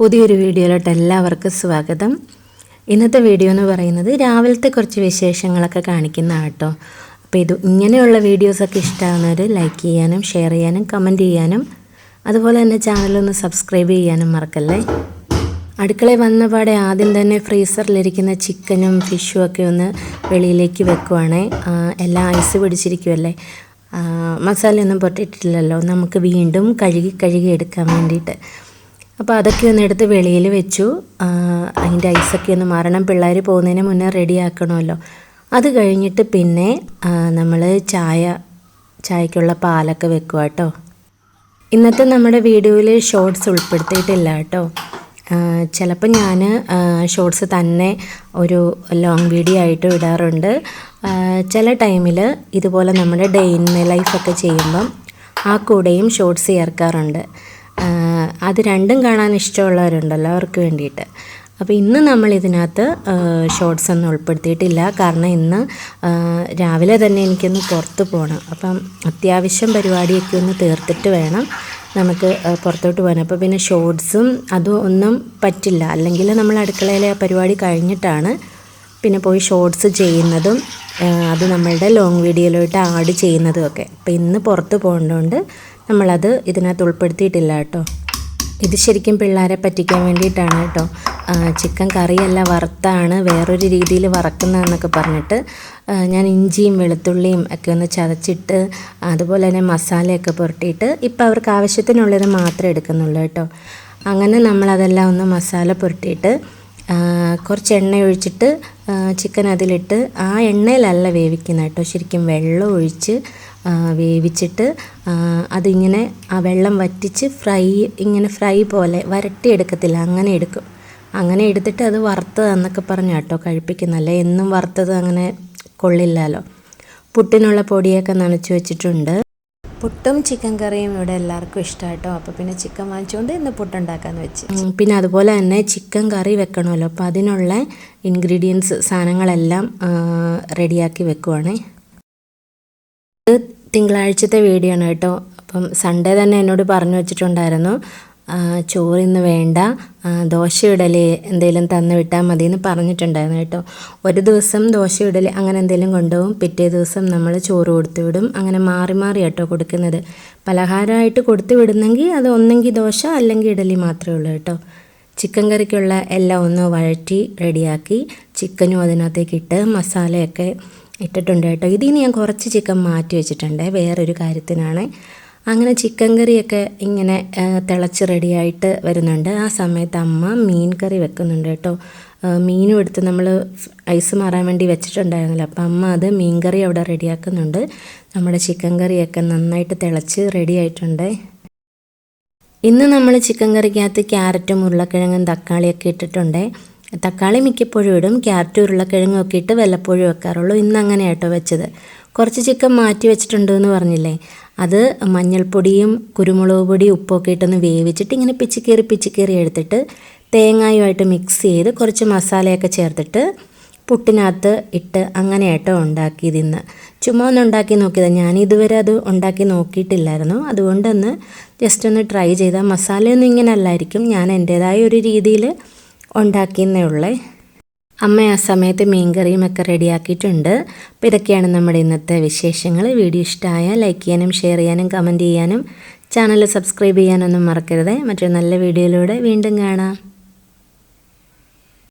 പുതിയൊരു വീഡിയോയിലോട്ട് എല്ലാവർക്കും സ്വാഗതം. ഇന്നത്തെ വീഡിയോ എന്ന് പറയുന്നത് രാവിലത്തെ കുറച്ച് വിശേഷങ്ങളൊക്കെ കാണിക്കുന്ന കേട്ടോ. അപ്പോൾ ഇത് ഇങ്ങനെയുള്ള വീഡിയോസൊക്കെ ഇഷ്ടമാകുന്നവർ ലൈക്ക് ചെയ്യാനും ഷെയർ ചെയ്യാനും കമന്റ് ചെയ്യാനും അതുപോലെ തന്നെ ചാനലൊന്ന് സബ്സ്ക്രൈബ് ചെയ്യാനും മറക്കല്ലേ? അടുക്കളയിൽ വന്ന പാടെ ആദ്യം തന്നെ ഫ്രീസറിലിരിക്കുന്ന ചിക്കനും ഫിഷും ഒക്കെ ഒന്ന് വെളിയിലേക്ക് വെക്കുവാണേ. എല്ലാം ഐസ് പിടിച്ചിരിക്കുമല്ലേ മസാലയൊന്നും പൊട്ടിയിട്ടില്ലല്ലോ. നമുക്ക് വീണ്ടും കഴുകി കഴുകി എടുക്കാൻ വേണ്ടിയിട്ട്. അപ്പോൾ അതൊക്കെ ഒന്ന് എടുത്ത് വെളിയിൽ വെച്ചു. അതിന്റെ ഐസൊക്കെ ഒന്ന് മാറണം. പിള്ളേർ പോകുന്നതിന് മുന്നേ റെഡി ആക്കണമല്ലോ. അത് കഴിഞ്ഞിട്ട് പിന്നെ നമ്മൾ ചായ ചായക്കുള്ള പാലൊക്കെ വെക്കുക കേട്ടോ ഇന്നത്തെ നമ്മുടെ വീഡിയോയിൽ ഷോർട്സ് ഉൾപ്പെടുത്തിയിട്ടില്ല കേട്ടോ ചിലപ്പോൾ ഞാൻ ഷോർട്സ് തന്നെ ഒരു ലോങ് വീഡിയോ ആയിട്ട് ഇടാറുണ്ട്. ചില ടൈമിൽ ഇതുപോലെ നമ്മുടെ ഡേ ഇൻ ലൈഫൊക്കെ ചെയ്യുമ്പം ആ കൂടെയും ഷോർട്സ് ചേർക്കാറുണ്ട്. അത് രണ്ടും കാണാൻ ഇഷ്ടമുള്ളവരുണ്ടല്ലോ അവർക്ക് വേണ്ടിയിട്ട്. അപ്പോൾ ഇന്ന് നമ്മൾ ഇതിനകത്ത് ഷോർട്സ് ഒന്നും ഉൾപ്പെടുത്തിയിട്ടില്ല. കാരണം ഇന്ന് രാവിലെ തന്നെ എനിക്കൊന്ന് പുറത്ത് പോകണം അപ്പം അത്യാവശ്യം പരിപാടിയൊക്കെ ഒന്ന് തീർത്തിട്ട് വേണം നമുക്ക് പുറത്തോട്ട് പോകാൻ. അപ്പോൾ പിന്നെ ഷോർട്സും അതും ഒന്നും പറ്റില്ല. അല്ലെങ്കിൽ നമ്മൾ അടുക്കളയിലെ ആ പരിപാടി കഴിഞ്ഞിട്ടാണ് പിന്നെ പോയി ഷോർട്സ് ചെയ്യുന്നതും അത് നമ്മളുടെ ലോങ് വീഡിയോയിലോട്ട് ആഡ് ചെയ്യുന്നതും ഒക്കെ. അപ്പോൾ ഇന്ന് പുറത്ത് പോകേണ്ടതുകൊണ്ട് നമ്മളത് ഇതിനകത്ത് ഉൾപ്പെടുത്തിയിട്ടില്ല കേട്ടോ. ഇത് ശരിക്കും പിള്ളേരെ പറ്റിക്കാൻ വേണ്ടിയിട്ടാണ് കേട്ടോ. ചിക്കൻ കറിയല്ല വറുത്താണ് വേറൊരു രീതിയിൽ വറക്കുന്നതെന്നൊക്കെ പറഞ്ഞിട്ട് ഞാൻ ഇഞ്ചിയും വെളുത്തുള്ളിയും ഒക്കെ ഒന്ന് ചതച്ചിട്ട് അതുപോലെ തന്നെ മസാലയൊക്കെ പുരട്ടിയിട്ട് ഇപ്പോൾ അവർക്ക് ആവശ്യത്തിനുള്ളത് മാത്രമേ എടുക്കുന്നുള്ളൂ കേട്ടോ. അങ്ങനെ നമ്മളതെല്ലാം ഒന്ന് മസാല പുരട്ടിയിട്ട് കുറച്ച് എണ്ണ ഒഴിച്ചിട്ട് ചിക്കൻ അതിലിട്ട് ആ എണ്ണയിലല്ല വേവിക്കുന്നത് കേട്ടോ. ശരിക്കും വെള്ളം ഒഴിച്ച് വേവിച്ചിട്ട് അതിങ്ങനെ ആ വെള്ളം വറ്റിച്ച് ഫ്രൈ ഇങ്ങനെ ഫ്രൈ പോലെ വരട്ടിയെടുക്കത്തില്ല അങ്ങനെ എടുക്കും. അങ്ങനെ എടുത്തിട്ട് അത് വറുത്തത് എന്നൊക്കെ പറഞ്ഞു കേട്ടോ കഴിപ്പിക്കുന്നല്ലേ എന്നും വറുത്തത് അങ്ങനെ കൊള്ളില്ലല്ലോ. പുട്ടിനുള്ള പൊടിയൊക്കെ നനച്ച് വെച്ചിട്ടുണ്ട്. പുട്ടും ചിക്കൻ കറിയും ഇവിടെ എല്ലാവർക്കും ഇഷ്ടമായിട്ടോ അപ്പോൾ പിന്നെ ചിക്കൻ വാങ്ങിച്ചുകൊണ്ട് ഇന്ന് പുട്ടുണ്ടാക്കാന്ന് വെച്ച്. പിന്നെ അതുപോലെ തന്നെ ചിക്കൻ കറി വെക്കണമല്ലോ അപ്പോൾ അതിനുള്ള ഇൻഗ്രീഡിയൻസ് സാധനങ്ങളെല്ലാം റെഡിയാക്കി വെക്കുവാണേ. തിങ്കളാഴ്ചത്തെ വീഡിയോ ആണ് കേട്ടോ. അപ്പം സൺഡേ തന്നെ എന്നോട് പറഞ്ഞു വെച്ചിട്ടുണ്ടായിരുന്നു ചോറ് ഇന്ന് വേണ്ട ദോശ ഇഡലി എന്തെങ്കിലും തന്നു വിട്ടാൽ മതി എന്ന് പറഞ്ഞിട്ടുണ്ടായിരുന്നു കേട്ടോ. ഒരു ദിവസം ദോശ ഇഡലി അങ്ങനെ എന്തെങ്കിലും കൊണ്ടുപോകും പിറ്റേ ദിവസം നമ്മൾ ചോറ് കൊടുത്തു വിടും. അങ്ങനെ മാറി മാറി കേട്ടോ കൊടുക്കുന്നത്. പലഹാരമായിട്ട് കൊടുത്തു വിടുന്നെങ്കിൽ അത് ഒന്നെങ്കിൽ ദോശ അല്ലെങ്കിൽ ഇഡലി മാത്രമേ ഉള്ളൂ കേട്ടോ. ചിക്കൻ കറിക്കുള്ള എല്ലാം ഒന്ന് വഴറ്റി റെഡിയാക്കി ചിക്കനും അതിനകത്തേക്ക് ഇട്ട് മസാലയൊക്കെ ഇട്ടിട്ടുണ്ട് കേട്ടോ. ഇതിൽ നിന്ന് ഞാൻ കുറച്ച് ചിക്കൻ മാറ്റി വെച്ചിട്ടുണ്ട്. വേറൊരു കാര്യത്തിനാണ്. അങ്ങനെ ചിക്കൻ കറിയൊക്കെ ഇങ്ങനെ തിളച്ച് റെഡിയായിട്ട് വരുന്നുണ്ട്. ആ സമയത്ത് അമ്മ മീൻ കറി വെക്കുന്നുണ്ട് കേട്ടോ. മീനും എടുത്ത് നമ്മൾ ഐസ് മാറാൻ വേണ്ടി വെച്ചിട്ടുണ്ടായിരുന്നല്ലോ. അപ്പം അമ്മ അത് മീൻ കറി അവിടെ റെഡിയാക്കുന്നുണ്ട്. നമ്മുടെ ചിക്കൻ കറിയൊക്കെ നന്നായിട്ട് തിളച്ച് റെഡിയായിട്ടുണ്ട്. ഇന്ന് നമ്മൾ ചിക്കൻ കറിക്കകത്ത് ക്യാരറ്റും ഉരുളക്കിഴങ്ങും തക്കാളിയൊക്കെ ഇട്ടിട്ടുണ്ട്. തക്കാളി മിക്കപ്പോഴും ഇടും ക്യാരറ്റ് ഉരുളക്കിഴങ്ങൊക്കെ ഇട്ട് വല്ലപ്പോഴും വെക്കാറുള്ളൂ. ഇന്ന് അങ്ങനെ കേട്ടോ വെച്ചത്. കുറച്ച് ചിക്കൻ മാറ്റി വെച്ചിട്ടുണ്ട് എന്ന് പറഞ്ഞില്ലേ? അത് മഞ്ഞൾപ്പൊടിയും കുരുമുളക് പൊടിയും ഉപ്പൊക്കെ ഇട്ടൊന്ന് വേവിച്ചിട്ട് ഇങ്ങനെ പിച്ചിക്കേറി പിച്ചിക്കേറി എടുത്തിട്ട് തേങ്ങായുമായിട്ട് മിക്സ് ചെയ്ത് കുറച്ച് മസാലയൊക്കെ ചേർത്തിട്ട് പുട്ടിനകത്ത് ഇട്ട് അങ്ങനെ ഏട്ടോ ഉണ്ടാക്കിയത് ഇന്ന്. ചുമ്മാ ഒന്ന് ഉണ്ടാക്കി നോക്കിയതാണ് ഞാൻ ഇതുവരെ അത് ഉണ്ടാക്കി നോക്കിയിട്ടില്ലായിരുന്നു. അതുകൊണ്ടൊന്ന് ജസ്റ്റ് ഒന്ന് ട്രൈ ചെയ്താൽ മസാലയൊന്നും ഇങ്ങനെ അല്ലായിരിക്കും ഞാൻ എന്റേതായ ഒരു രീതിയിൽ ഉണ്ടാക്കിയെന്നേ ഉള്ളേ അമ്മ ആ സമയത്ത് മീൻകറിയും ഒക്കെ റെഡിയാക്കിയിട്ടുണ്ട്. അപ്പോൾ ഇതൊക്കെയാണ് നമ്മുടെ ഇന്നത്തെ വിശേഷങ്ങൾ. വീഡിയോ ഇഷ്ടമായ ലൈക്ക് ചെയ്യാനും ഷെയർ ചെയ്യാനും കമന്റ് ചെയ്യാനും ചാനൽ സബ്സ്ക്രൈബ് ചെയ്യാനൊന്നും മറക്കരുത്. മറ്റൊരു നല്ല വീഡിയോയിലൂടെ വീണ്ടും കാണാം.